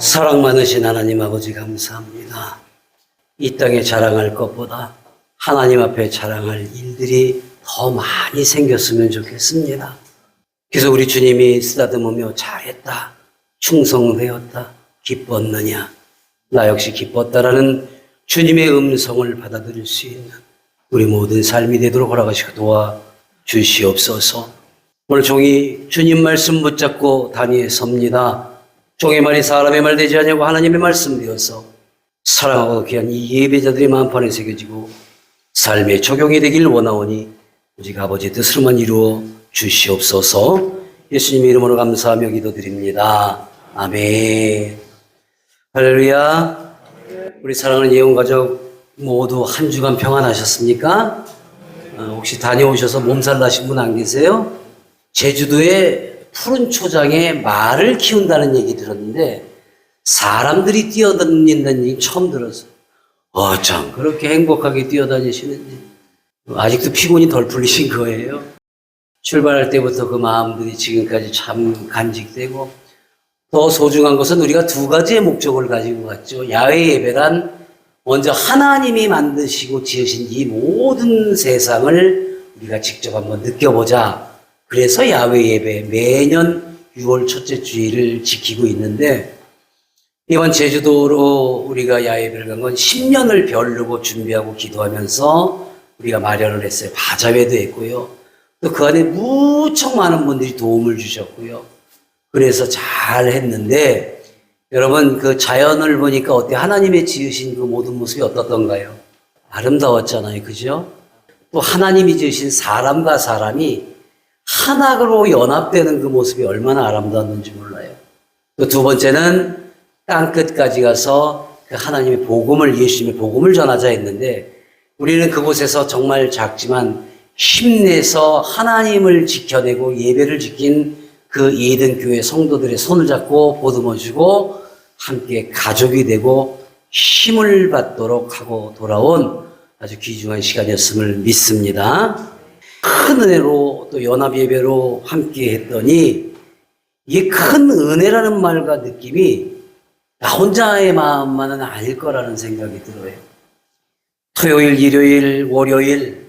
사랑 많으신 하나님 아버지 감사합니다. 이 땅에 자랑할 것보다 하나님 앞에 자랑할 일들이 더 많이 생겼으면 좋겠습니다. 그래서 우리 주님이 쓰다듬으며 잘했다, 충성되었다, 기뻤느냐, 나 역시 기뻤다라는 주님의 음성을 받아들일 수 있는 우리 모든 삶이 되도록 허락하시고 도와 주시옵소서. 오늘 종이 주님 말씀 붙잡고 다니에 섭니다. 종의 말이 사람의 말 되지 않냐고 하나님의 말씀 되어서 사랑하고 귀한 이 예배자들의 마음판에 새겨지고 삶의 적용이 되길 원하오니 오직 아버지 뜻으로만 이루어 주시옵소서 예수님의 이름으로 감사하며 기도드립니다. 아멘. 할렐루야. 우리 사랑하는 예원가족 모두 한 주간 평안하셨습니까? 어, 혹시 다녀오셔서 몸살 나신 분 안 계세요? 제주도에 푸른 초장에 말을 키운다는 얘기 들었는데 사람들이 뛰어다닌다는 얘기 처음 들었어요. 어쩜 그렇게 행복하게 뛰어다니시는지 아직도 피곤이 덜 풀리신 거예요. 출발할 때부터 그 마음들이 지금까지 참 간직되고 더 소중한 것은 우리가 두 가지의 목적을 가지고 갔죠. 야외 예배란 먼저 하나님이 만드시고 지으신 이 모든 세상을 우리가 직접 한번 느껴보자. 그래서 야외 예배 매년 6월 첫째 주일을 지키고 있는데 이번 제주도로 우리가 야외를 간 건 10년을 별르고 준비하고 기도하면서 우리가 마련을 했어요. 바자회도 했고요. 또 그 안에 무척 많은 분들이 도움을 주셨고요. 그래서 잘 했는데 여러분 그 자연을 보니까 어때? 하나님의 지으신 그 모든 모습이 어떻던가요? 아름다웠잖아요. 그죠? 또 하나님이 지으신 사람과 사람이 하나로 연합되는 그 모습이 얼마나 아름다웠는지 몰라요. 또두 번째는 땅 끝까지 가서 그 하나님의 복음을 예수님의 복음을 전하자 했는데 우리는 그곳에서 정말 작지만 힘내서 하나님을 지켜내고 예배를 지킨 그 예든 교회 성도들의 손을 잡고 보듬어 주고 함께 가족이 되고 힘을 받도록 하고 돌아온 아주 귀중한 시간이었음을 믿습니다. 큰 은혜로 또 연합 예배로 함께 했더니 이게 큰 은혜라는 말과 느낌이 나 혼자의 마음만은 아닐 거라는 생각이 들어요. 토요일, 일요일, 월요일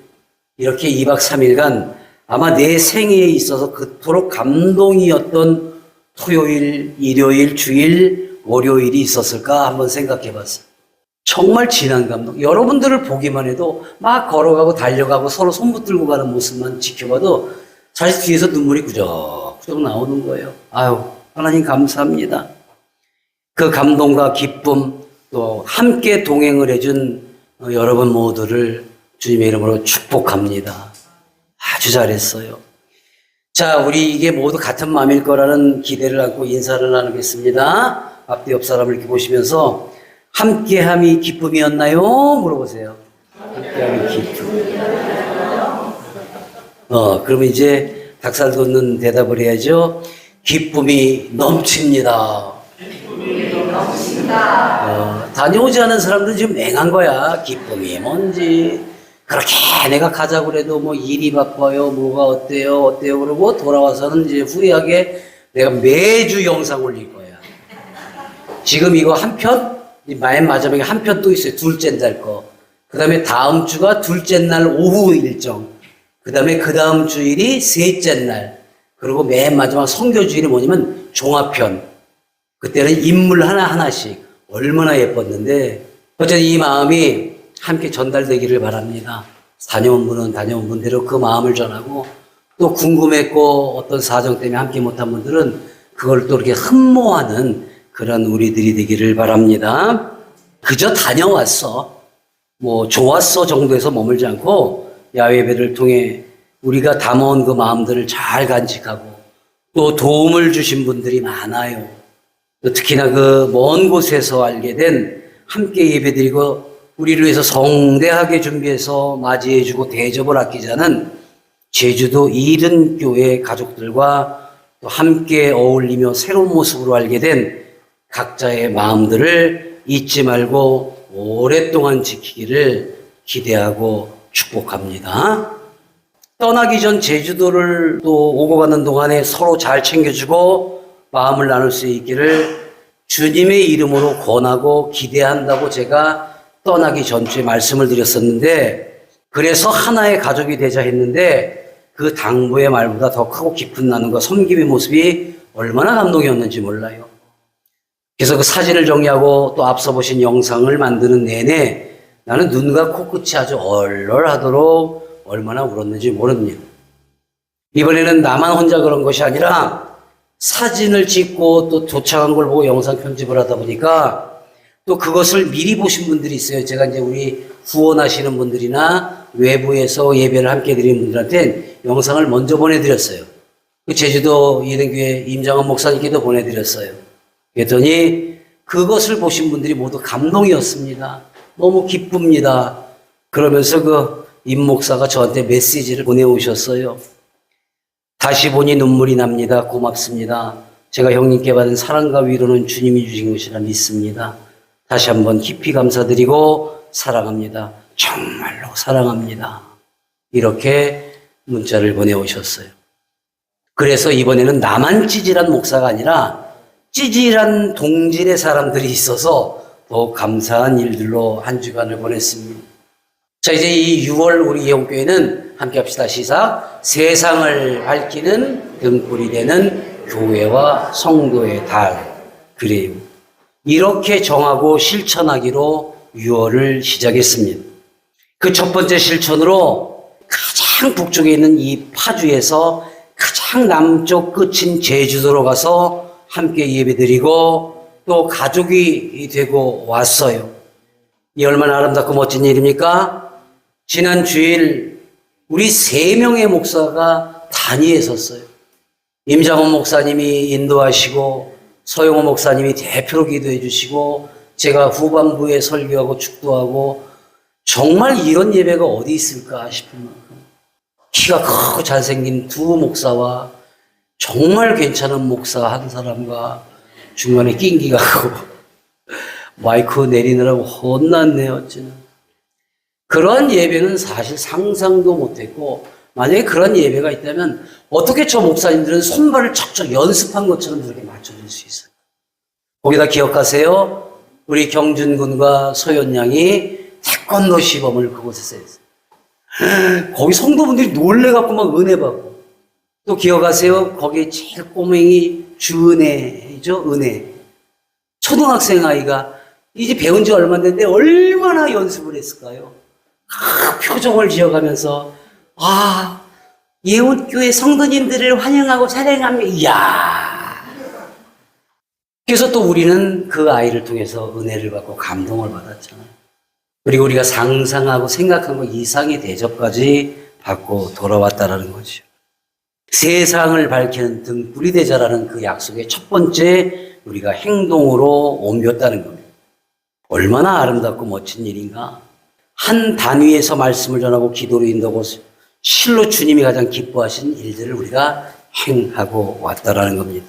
이렇게 2박 3일간 아마 내 생애에 있어서 그토록 감동이었던 토요일, 일요일, 주일, 월요일이 있었을까 한번 생각해 봤어요. 정말 진한 감동. 여러분들을 보기만 해도 막 걸어가고 달려가고 서로 손 붙들고 가는 모습만 지켜봐도 사실 뒤에서 눈물이 구적구적 나오는 거예요. 아유, 하나님 감사합니다. 그 감동과 기쁨 또 함께 동행을 해준 어, 여러분 모두를 주님의 이름으로 축복합니다. 아주 잘했어요. 자, 우리 이게 모두 같은 마음일 거라는 기대를 안고 인사를 나누겠습니다. 앞뒤 옆 사람을 이렇게 보시면서 함께함이 기쁨이었나요? 물어보세요. 함께함이 기쁨. 어, 그러면 이제 닭살 돋는 대답을 해야죠. 기쁨이 넘칩니다. 어, 다녀오지 않은 사람들은 지금 맹한 거야. 기쁨이 뭔지. 그렇게 내가 가자고 그래도 뭐 일이 바빠요. 뭐가 어때요? 어때요? 그러고 돌아와서는 이제 후회하게 내가 매주 영상 올릴 거야. 지금 이거 한 편? 맨 마지막에 한편 또 있어요. 둘째 날 거. 그 다음에 다음 주가 둘째 날 오후 일정. 그 다음에 그 다음 주일이 셋째 날. 그리고 맨 마지막 성교 주일이 뭐냐면 종합편. 그때는 인물 하나하나씩 얼마나 예뻤는데 어쨌든 이 마음이 함께 전달되기를 바랍니다. 다녀온 분은 다녀온 분대로 그 마음을 전하고 또 궁금했고 어떤 사정 때문에 함께 못한 분들은 그걸 또 이렇게 흠모하는 그런 우리들이 되기를 바랍니다. 그저 다녀왔어. 뭐 좋았어 정도에서 머물지 않고 야외 예배를 통해 우리가 담아온 그 마음들을 잘 간직하고 또 도움을 주신 분들이 많아요. 또 특히나 그 먼 곳에서 알게 된 함께 예배드리고 우리를 위해서 성대하게 준비해서 맞이해주고 대접을 아끼자는 제주도 이른 교회 가족들과 또 함께 어울리며 새로운 모습으로 알게 된 각자의 마음들을 잊지 말고 오랫동안 지키기를 기대하고 축복합니다. 떠나기 전 제주도를 또 오고 가는 동안에 서로 잘 챙겨주고 마음을 나눌 수 있기를 주님의 이름으로 권하고 기대한다고 제가 떠나기 전주에 말씀을 드렸었는데 그래서 하나의 가족이 되자 했는데 그 당부의 말보다 더 크고 깊은 나눔과 섬김의 모습이 얼마나 감동이었는지 몰라요. 그래서 그 사진을 정리하고 또 앞서 보신 영상을 만드는 내내 나는 눈과 코끝이 아주 얼얼하도록 얼마나 울었는지 모릅니다. 이번에는 나만 혼자 그런 것이 아니라 사진을 찍고 또 도착한 걸 보고 영상 편집을 하다 보니까 또 그것을 미리 보신 분들이 있어요. 제가 이제 우리 후원하시는 분들이나 외부에서 예배를 함께 드리는 분들한테 영상을 먼저 보내드렸어요. 그 제주도 예능교회 임장원 목사님께도 보내드렸어요. 그랬더니 그것을 보신 분들이 모두 감동이었습니다. 너무 기쁩니다. 그러면서 그 임 목사가 저한테 메시지를 보내오셨어요. 다시 보니 눈물이 납니다. 고맙습니다. 제가 형님께 받은 사랑과 위로는 주님이 주신 것이라 믿습니다. 다시 한번 깊이 감사드리고 사랑합니다. 정말로 사랑합니다. 이렇게 문자를 보내오셨어요. 그래서 이번에는 나만 찌질한 목사가 아니라 찌질한 동질의 사람들이 있어서 더 감사한 일들로 한 주간을 보냈습니다. 자, 이제 이 6월 우리 예원교회는 함께 합시다. 시작. 세상을 밝히는 등불이 되는 교회와 성도의 달. 그래요. 이렇게 정하고 실천하기로 6월을 시작했습니다. 그 첫 번째 실천으로 가장 북쪽에 있는 이 파주에서 가장 남쪽 끝인 제주도로 가서 함께 예배드리고 또 가족이 되고 왔어요. 이 얼마나 아름답고 멋진 일입니까? 지난 주일 우리 세 명의 목사가 단위에 섰어요. 임장원 목사님이 인도하시고 서영호 목사님이 대표로 기도해 주시고 제가 후반부에 설교하고 축도하고 정말 이런 예배가 어디 있을까 싶은 만큼 키가 크고 잘생긴 두 목사와 정말 괜찮은 목사 한 사람과 중간에 낑기가 하고 마이크 내리느라고 혼났네요, 어찌나. 그런 예배는 사실 상상도 못했고, 만약에 그런 예배가 있다면 어떻게 저 목사님들은 손발을 척척 연습한 것처럼 그렇게 맞춰줄 수 있어요? 거기다 기억하세요. 우리 경준 군과 소연 양이 태권도 시범을 그곳에서 했어요. 거기 성도분들이 놀래갖고 막 은혜 받고. 또 기억하세요. 거기 제일 꼬맹이 주은혜죠, 은혜. 초등학생 아이가 이제 배운 지 얼마 안 됐는데 얼마나 연습을 했을까요? 그 표정을 지어가면서 아 예원교회 성도님들을 환영하고 사랑합니다. 이야. 그래서 또 우리는 그 아이를 통해서 은혜를 받고 감동을 받았잖아요. 그리고 우리가 상상하고 생각한 것 이상의 대접까지 받고 돌아왔다라는 거죠. 세상을 밝히는 등불이 되자라는 그 약속의 첫 번째 우리가 행동으로 옮겼다는 겁니다. 얼마나 아름답고 멋진 일인가. 한 단위에서 말씀을 전하고 기도로 인도하고 실로 주님이 가장 기뻐하신 일들을 우리가 행하고 왔다라는 겁니다.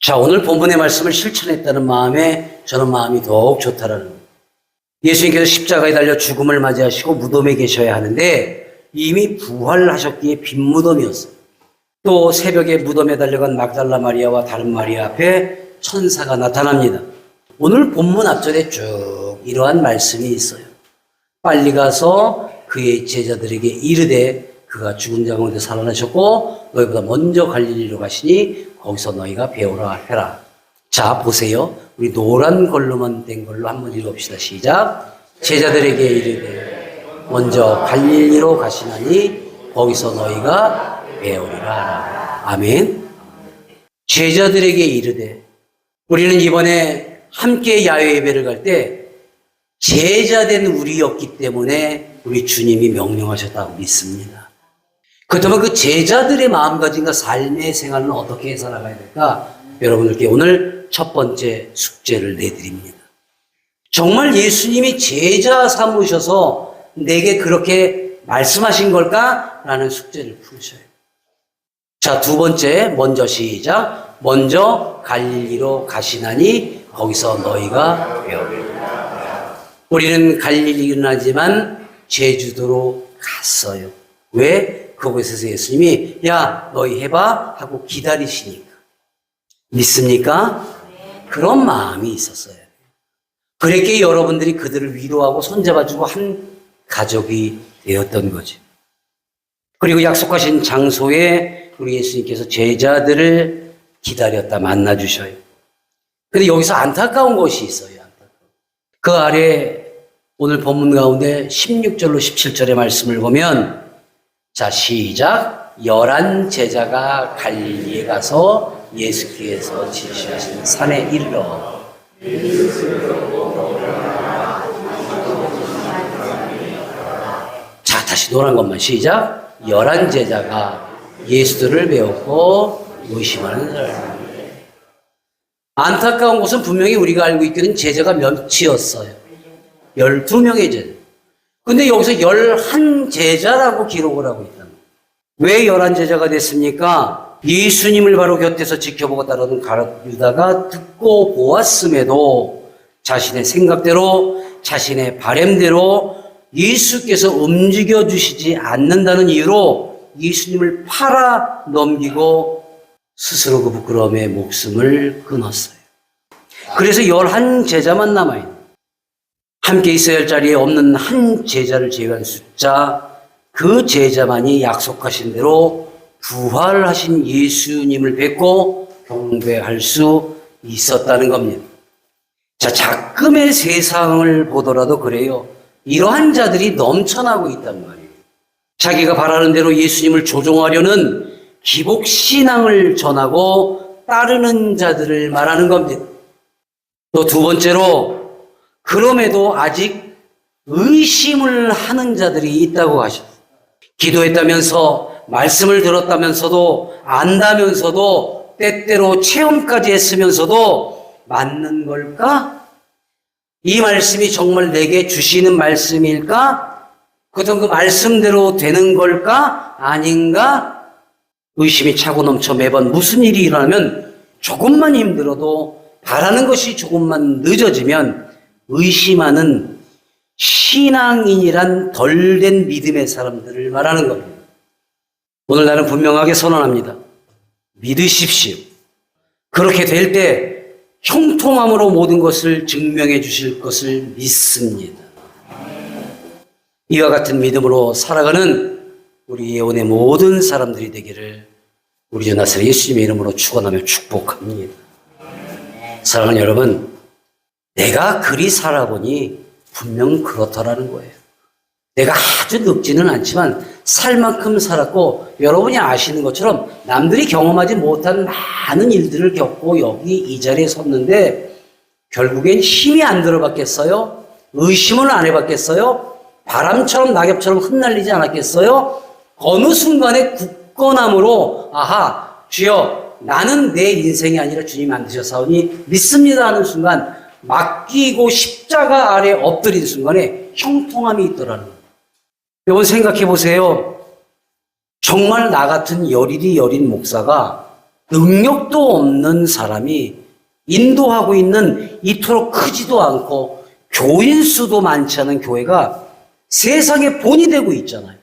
자, 오늘 본문의 말씀을 실천했다는 마음에 저는 마음이 더욱 좋다라는 겁니다. 예수님께서 십자가에 달려 죽음을 맞이하시고 무덤에 계셔야 하는데 이미 부활하셨기에 빈 무덤이었어요. 또 새벽에 무덤에 달려간 막달라 마리아와 다른 마리아 앞에 천사가 나타납니다. 오늘 본문 앞절에 쭉 이러한 말씀이 있어요. 빨리 가서 그의 제자들에게 이르되 그가 죽은 자 가운데 살아나셨고 너희보다 먼저 갈릴리로 가시니 거기서 너희가 배우라 해라. 자 보세요. 우리 노란 걸로만 된 걸로 한번 읽어봅시다. 시작. 제자들에게 이르되 먼저 갈릴리로 가시나니 거기서 너희가 배우리라. 아멘. 제자들에게 이르되 우리는 이번에 함께 야외 예배를 갈 때 제자된 우리였기 때문에 우리 주님이 명령하셨다고 믿습니다. 그렇다면 그 제자들의 마음가짐과 삶의 생활은 어떻게 살아가야 될까? 여러분들께 오늘 첫 번째 숙제를 내드립니다. 정말 예수님이 제자 삼으셔서 내게 그렇게 말씀하신 걸까? 라는 숙제를 풀으셔요. 자, 두 번째, 먼저 시작. 먼저 갈릴리로 가시나니 거기서 너희가 배우리라. 우리는 갈릴리는 하지만 제주도로 갔어요. 왜? 그곳에서 예수님이 야, 너희 해봐 하고 기다리시니까. 믿습니까? 그런 마음이 있었어요. 그랬기에 여러분들이 그들을 위로하고 손잡아주고 한 가족이 되었던 거죠. 그리고 약속하신 장소에 우리 예수님께서 제자들을 기다렸다 만나 주셔요. 근데 여기서 안타까운 것이 있어요. 그 아래 오늘 본문 가운데 16절로 17절의 말씀을 보면 자 시작 열한 제자가 갈릴리에 가서 예수께서 지시하신 산에 이르러 자 다시 노란 것만 시작 열한 제자가 예수들을 배웠고 의심하는 사람 안타까운 것은 분명히 우리가 알고 있기는 제자가 몇이었어요 12명의 제자 근데 여기서 열한 제자라고 기록을 하고 있다. 왜 열한 제자가 됐습니까? 예수님을 바로 곁에서 지켜보고 따르는 가룟 유다가 듣고 보았음에도 자신의 생각대로 자신의 바램대로 예수께서 움직여 주시지 않는다는 이유로 예수님을 팔아 넘기고 스스로 그 부끄러움에 목숨을 끊었어요. 그래서 열한 제자만 남아있는 함께 있어야 할 자리에 없는 한 제자를 제외한 숫자, 그 제자만이 약속하신 대로 부활하신 예수님을 뵙고 경배할 수 있었다는 겁니다. 자, 작금의 세상을 보더라도 그래요. 이러한 자들이 넘쳐나고 있단 말이에요. 자기가 바라는 대로 예수님을 조종하려는 기복 신앙을 전하고 따르는 자들을 말하는 겁니다. 또 두 번째로 그럼에도 아직 의심을 하는 자들이 있다고 하셨어요. 기도했다면서 말씀을 들었다면서도 안다면서도 때때로 체험까지 했으면서도 맞는 걸까? 이 말씀이 정말 내게 주시는 말씀일까? 그동 그 말씀대로 되는 걸까? 아닌가? 의심이 차고 넘쳐 매번 무슨 일이 일어나면 조금만 힘들어도 바라는 것이 조금만 늦어지면 의심하는 신앙인이란 덜 된 믿음의 사람들을 말하는 겁니다. 오늘 나는 분명하게 선언합니다. 믿으십시오. 그렇게 될 때 형통함으로 모든 것을 증명해 주실 것을 믿습니다. 이와 같은 믿음으로 살아가는 우리 예원의 모든 사람들이 되기를 우리 주 나사렛 예수님의 이름으로 축원하며 축복합니다. 사랑하는 여러분, 내가 그리 살아보니 분명 그렇더라는 거예요. 내가 아주 늙지는 않지만 살 만큼 살았고 여러분이 아시는 것처럼 남들이 경험하지 못한 많은 일들을 겪고 여기 이 자리에 섰는데 결국엔 힘이 안 들어봤겠어요? 의심을 안 해봤겠어요? 바람처럼 낙엽처럼 흩날리지 않았겠어요? 어느 순간에 굳건함으로 아하 주여 나는 내 인생이 아니라 주님 만드셔사오니 믿습니다 하는 순간 맡기고 십자가 아래 엎드린 순간에 형통함이 있더라는 거예요. 여러분 생각해 보세요. 정말 나 같은 여리리 여린 목사가 능력도 없는 사람이 인도하고 있는 이토록 크지도 않고 교인 수도 많지 않은 교회가 세상에 본이 되고 있잖아요.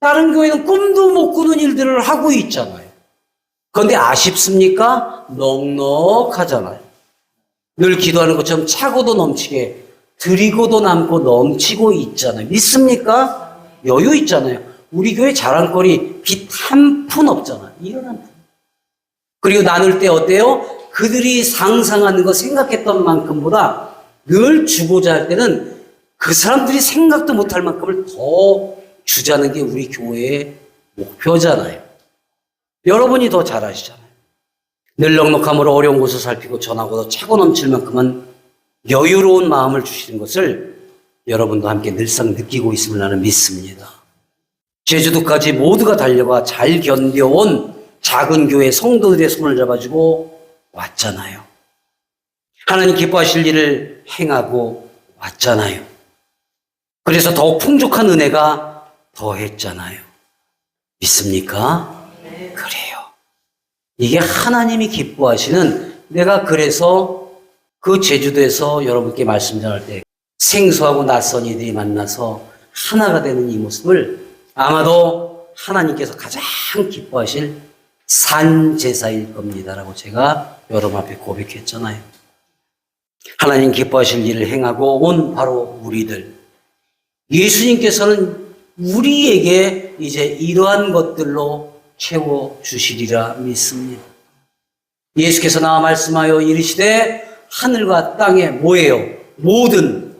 다른 교회는 꿈도 못 꾸는 일들을 하고 있잖아요. 그런데 아쉽습니까? 넉넉하잖아요. 늘 기도하는 것처럼 차고도 넘치게 드리고도 남고 넘치고 있잖아요. 믿습니까? 여유 있잖아요. 우리 교회 자랑거리 빚한푼 없잖아. 이런 한 푼. 그리고 나눌 때 어때요? 그들이 상상하는 거 생각했던 만큼보다 늘 주고자 할 때는 그 사람들이 생각도 못할 만큼을 더 주자는 게 우리 교회의 목표잖아요. 여러분이 더 잘 아시잖아요. 늘 넉넉함으로 어려운 곳을 살피고 전하고도 차고 넘칠 만큼은 여유로운 마음을 주시는 것을 여러분도 함께 늘상 느끼고 있음을 나는 믿습니다. 제주도까지 모두가 달려가 잘 견뎌온 작은 교회 성도들의 손을 잡아주고 왔잖아요. 하나님 기뻐하실 일을 행하고 왔잖아요. 그래서 더욱 풍족한 은혜가 더했잖아요. 믿습니까? 그래요. 이게 하나님이 기뻐하시는 내가 그래서 그 제주도에서 여러분께 말씀 전할 때 생소하고 낯선 이들이 만나서 하나가 되는 이 모습을 아마도 하나님께서 가장 기뻐하실 산 제사일 겁니다라고 제가 여러분 앞에 고백했잖아요. 하나님 기뻐하실 일을 행하고 온 바로 우리들. 예수님께서는 우리에게 이제 이러한 것들로 채워 주시리라 믿습니다. 예수께서 나와 말씀하여 이르시되 하늘과 땅에 뭐예요? 모든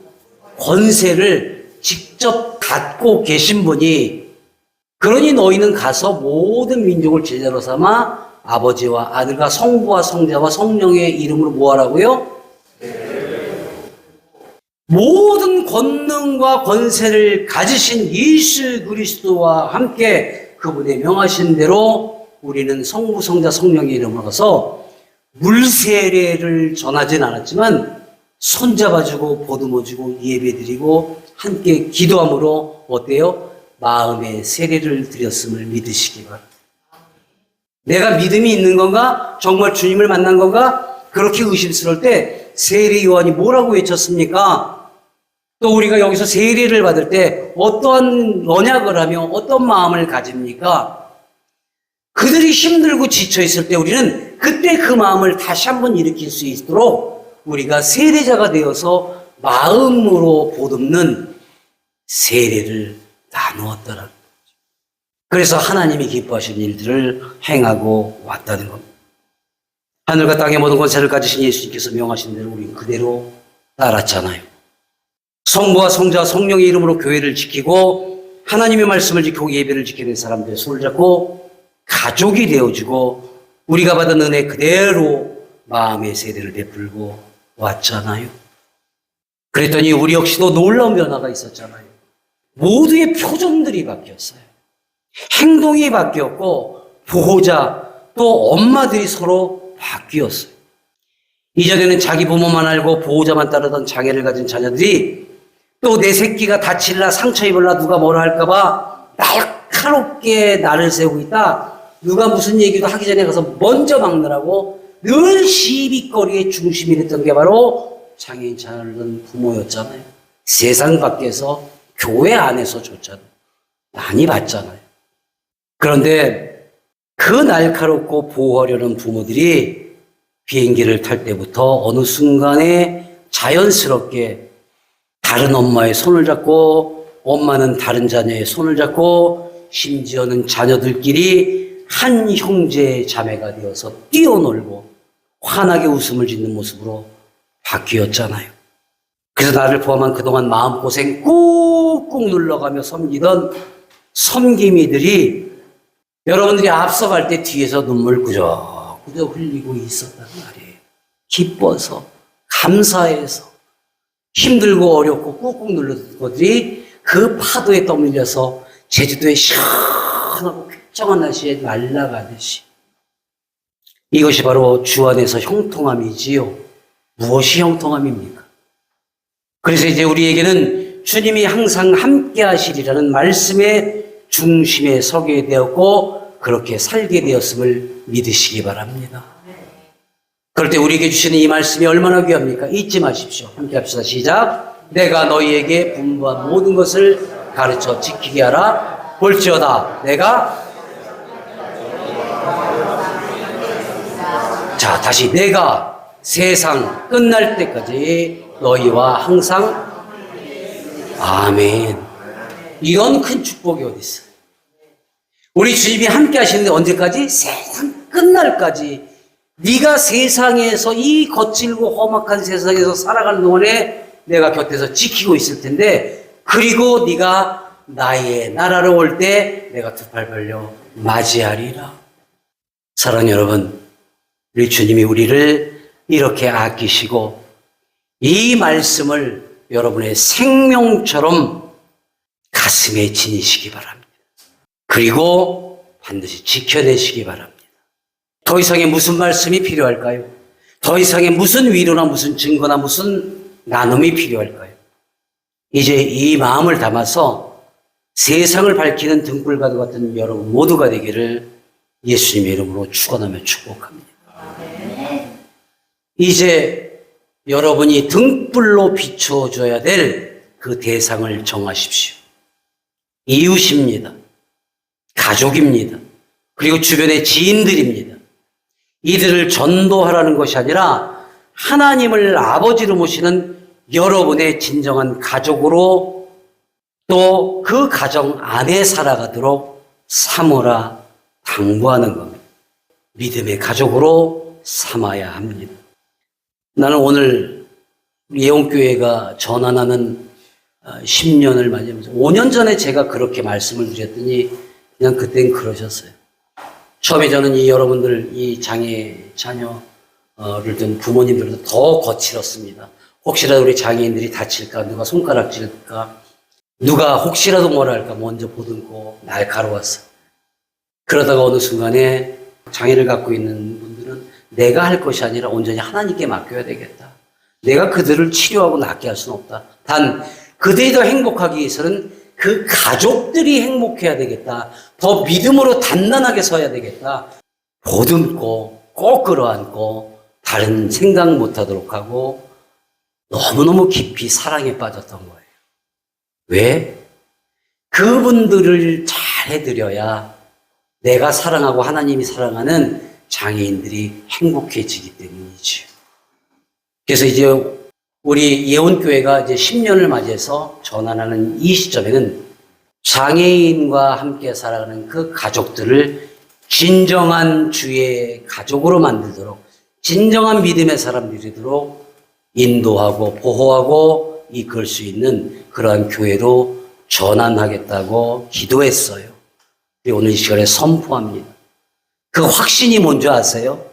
권세를 직접 갖고 계신 분이 그러니 너희는 가서 모든 민족을 제자로 삼아 아버지와 아들과 성부와 성자와 성령의 이름으로 뭐하라고요? 모든 권능과 권세를 가지신 예수 그리스도와 함께 그분의 명하신 대로 우리는 성부, 성자, 성령의 이름으로 가서 물세례를 전하진 않았지만 손잡아주고 보듬어주고 예배드리고 함께 기도함으로 어때요? 마음의 세례를 드렸음을 믿으시기 바랍니다. 내가 믿음이 있는 건가? 정말 주님을 만난 건가? 그렇게 의심스러울 때 세례 요한이 뭐라고 외쳤습니까? 또 우리가 여기서 세례를 받을 때 어떠한 언약을 하며 어떤 마음을 가집니까? 그들이 힘들고 지쳐 있을 때 우리는 그때 그 마음을 다시 한번 일으킬 수 있도록 우리가 세례자가 되어서 마음으로 보듬는 세례를 나누었더라. 그래서 하나님이 기뻐하신 일들을 행하고 왔다는 겁니다. 하늘과 땅의 모든 권세를 가지신 예수님께서 명하신 대로 우리는 그대로 따랐잖아요. 성부와 성자와 성령의 이름으로 교회를 지키고 하나님의 말씀을 지키고 예배를 지키는 사람들의 손을 잡고 가족이 되어주고 우리가 받은 은혜 그대로 마음의 세대를 베풀고 왔잖아요. 그랬더니 우리 역시도 놀라운 변화가 있었잖아요. 모두의 표정들이 바뀌었어요. 행동이 바뀌었고 보호자 또 엄마들이 서로 바뀌었어요. 이전에는 자기 부모만 알고 보호자만 따르던 장애를 가진 자녀들이 또 내 새끼가 다칠라 상처 입을라 누가 뭐라 할까봐 날카롭게 나를 세우고 있다. 누가 무슨 얘기도 하기 전에 가서 먼저 막느라고 늘 시비거리의 중심이 됐던 게 바로 장애인 자녀를 부모였잖아요. 세상 밖에서 교회 안에서조차도 많이 봤잖아요. 그런데 그 날카롭고 보호하려는 부모들이 비행기를 탈 때부터 어느 순간에 자연스럽게 다른 엄마의 손을 잡고 엄마는 다른 자녀의 손을 잡고 심지어는 자녀들끼리 한 형제 자매가 되어서 뛰어놀고 환하게 웃음을 짓는 모습으로 바뀌었잖아요. 그래서 나를 포함한 그동안 마음고생 꾹꾹 눌러가며 섬기던 섬기미들이 여러분들이 앞서갈 때 뒤에서 눈물 꾸적꾸적 흘리고 있었단 말이에요. 기뻐서, 감사해서, 힘들고 어렵고 꾹꾹 눌렀던 것들이 그 파도에 떠밀려서 제주도의 시원하고 쾌정한 날씨에 날아가듯이. 이것이 바로 주 안에서 형통함이지요. 무엇이 형통함입니까? 그래서 이제 우리에게는 주님이 항상 함께 하시리라는 말씀의 중심에 서게 되었고 그렇게 살게 되었음을 믿으시기 바랍니다. 그럴 때 우리에게 주시는 이 말씀이 얼마나 귀합니까? 잊지 마십시오. 함께 합시다. 시작. 내가 너희에게 분부한 모든 것을 가르쳐 지키게 하라. 볼지어다. 내가 자, 다시 내가 세상 끝날 때까지 너희와 항상 아멘. 이런 큰 축복이 어디 있어요? 우리 주님이 함께 하시는데 언제까지? 세상 끝날까지. 네가 세상에서 이 거칠고 험악한 세상에서 살아가는 동안에 내가 곁에서 지키고 있을 텐데 그리고 네가 나의 나라로 올 때 내가 두 팔 벌려 맞이하리라. 사랑 여러분, 우리 주님이 우리를 이렇게 아끼시고 이 말씀을 여러분의 생명처럼 가슴에 지니시기 바랍니다. 그리고 반드시 지켜내시기 바랍니다. 더 이상의 무슨 말씀이 필요할까요? 더 이상의 무슨 위로나 무슨 증거나 무슨 나눔이 필요할까요? 이제 이 마음을 담아서 세상을 밝히는 등불과 같은 여러분 모두가 되기를 예수님의 이름으로 축원하며 축복합니다. 이제 여러분이 등불로 비춰줘야 될 그 대상을 정하십시오. 이웃입니다. 가족입니다. 그리고 주변의 지인들입니다. 이들을 전도하라는 것이 아니라 하나님을 아버지로 모시는 여러분의 진정한 가족으로 또 그 가정 안에 살아가도록 삼으라 당부하는 겁니다. 믿음의 가족으로 삼아야 합니다. 나는 오늘 예원교회가 전환하는 10년을 맞이하면서 5년 전에 제가 그렇게 말씀을 드렸더니 그냥 그땐 그러셨어요. 처음에 저는 이 여러분들 이 장애 자녀를 둔 부모님들도 더 거칠었습니다. 혹시라도 우리 장애인들이 다칠까 누가 손가락질까 누가 혹시라도 뭐라 할까 먼저 보듬고 날카로웠어. 그러다가 어느 순간에 장애를 갖고 있는 분들은 내가 할 것이 아니라 온전히 하나님께 맡겨야 되겠다. 내가 그들을 치료하고 낫게 할 수는 없다. 단 그들이 더 행복하기 위해서는 그 가족들이 행복해야 되겠다. 더 믿음으로 단단하게 서야 되겠다. 보듬고 꼭 끌어안고 다른 생각 못하도록 하고 너무너무 깊이 사랑에 빠졌던 거예요. 왜? 그분들을 잘 해드려야 내가 사랑하고 하나님이 사랑하는 장애인들이 행복해지기 때문이죠. 그래서 이제 우리 예원교회가 이제 10년을 맞이해서 전환하는 이 시점에는 장애인과 함께 살아가는 그 가족들을 진정한 주의 가족으로 만들도록 진정한 믿음의 사람들이도록 인도하고 보호하고 이끌 수 있는 그러한 교회로 전환하겠다고 기도했어요. 오늘 이 시간에 선포합니다. 그 확신이 뭔지 아세요?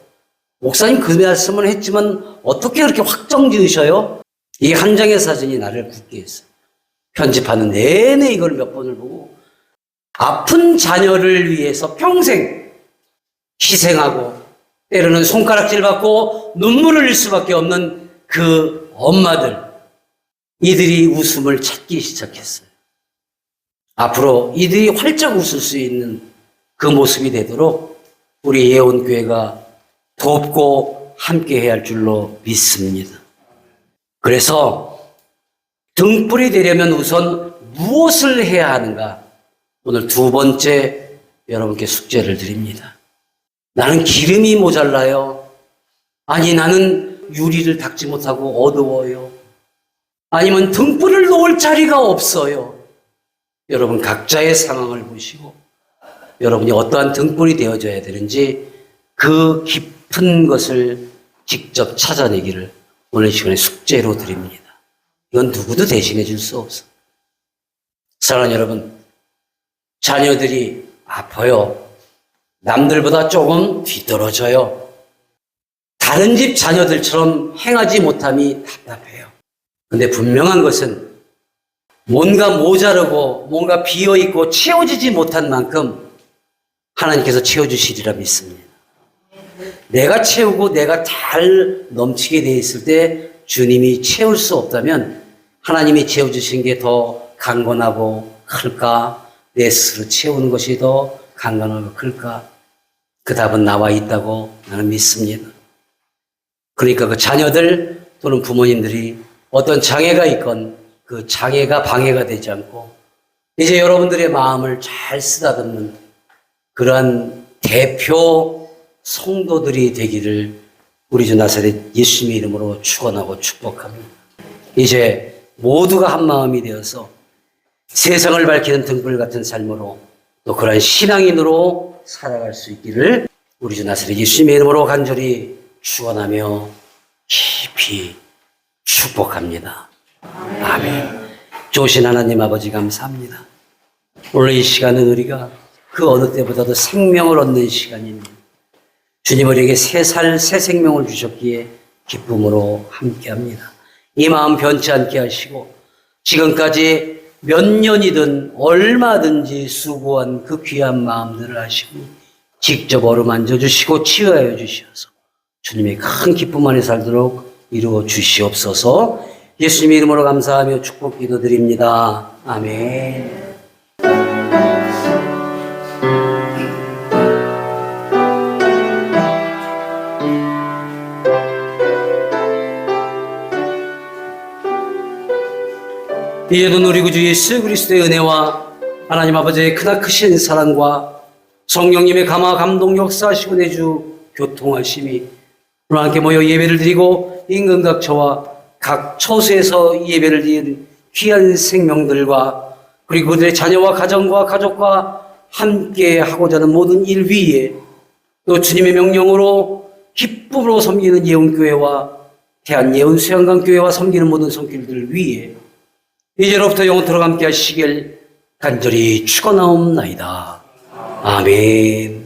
목사님 그 말씀을 했지만 어떻게 그렇게 확정 지으셔요? 이 한 장의 사진이 나를 굳게 했어요. 편집하는 내내 이걸 몇 번을 보고 아픈 자녀를 위해서 평생 희생하고 때로는 손가락질 받고 눈물을 흘릴 수밖에 없는 그 엄마들 이들이 웃음을 찾기 시작했어요. 앞으로 이들이 활짝 웃을 수 있는 그 모습이 되도록 우리 예원교회가 돕고 함께 해야 할 줄로 믿습니다. 그래서 등불이 되려면 우선 무엇을 해야 하는가? 오늘 두 번째 여러분께 숙제를 드립니다. 나는 기름이 모자라요. 아니, 나는 유리를 닦지 못하고 어두워요. 아니면 등불을 놓을 자리가 없어요. 여러분 각자의 상황을 보시고 여러분이 어떠한 등불이 되어져야 되는지 그 깊은 것을 직접 찾아내기를 오늘 시간에 숙제로 드립니다. 이건 누구도 대신해 줄 수 없어. 사랑하는 여러분, 자녀들이 아파요. 남들보다 조금 뒤떨어져요. 다른 집 자녀들처럼 행하지 못함이 답답해요. 근데 분명한 것은 뭔가 모자르고 뭔가 비어있고 채워지지 못한 만큼 하나님께서 채워주시리라 믿습니다. 내가 채우고 내가 잘 넘치게 돼 있을 때 주님이 채울 수 없다면 하나님이 채워주신 게 더 강건하고 클까? 내 스스로 채우는 것이 더 강건하고 클까? 그 답은 나와 있다고 나는 믿습니다. 그러니까 그 자녀들 또는 부모님들이 어떤 장애가 있건 그 장애가 방해가 되지 않고 이제 여러분들의 마음을 잘 쓰다듬는 그러한 대표 성도들이 되기를 우리 주 나사렛 예수님의 이름으로 축원하고 축복합니다. 이제 모두가 한 마음이 되어서 세상을 밝히는 등불 같은 삶으로 또 그러한 신앙인으로 살아갈 수 있기를 우리 주 나사렛 예수님의 이름으로 간절히 축원하며 깊이 축복합니다. 아멘. 좋으신 하나님 아버지 감사합니다. 오늘 이 시간은 우리가 그 어느 때보다도 생명을 얻는 시간입니다. 주님 우리에게 새 살, 새 생명을 주셨기에 기쁨으로 함께 합니다. 이 마음 변치 않게 하시고 지금까지 몇 년이든 얼마든지 수고한 그 귀한 마음들을 하시고 직접 어루만져 주시고 치유하여 주시어서 주님의 큰 기쁨 안에 살도록 이루어 주시옵소서 예수님의 이름으로 감사하며 축복 기도드립니다. 아멘. 이제도 우리 구주 예수 그리스도의 은혜와 하나님 아버지의 크나크신 사랑과 성령님의 감화 감동 역사하시고 내주 교통하심이 오늘 함께 모여 예배를 드리고 인근각 처와 각 처소에서 예배를 드리는 귀한 생명들과 그리고 그들의 자녀와 가정과 가족과 함께 하고자 하는 모든 일 위에 또 주님의 명령으로 기쁨으로 섬기는 예언교회와 대한예언수양강교회와 섬기는 모든 손길들 위에 이제로부터 영원토록 함께 하시길 간절히 축원하옵나이다. 아멘.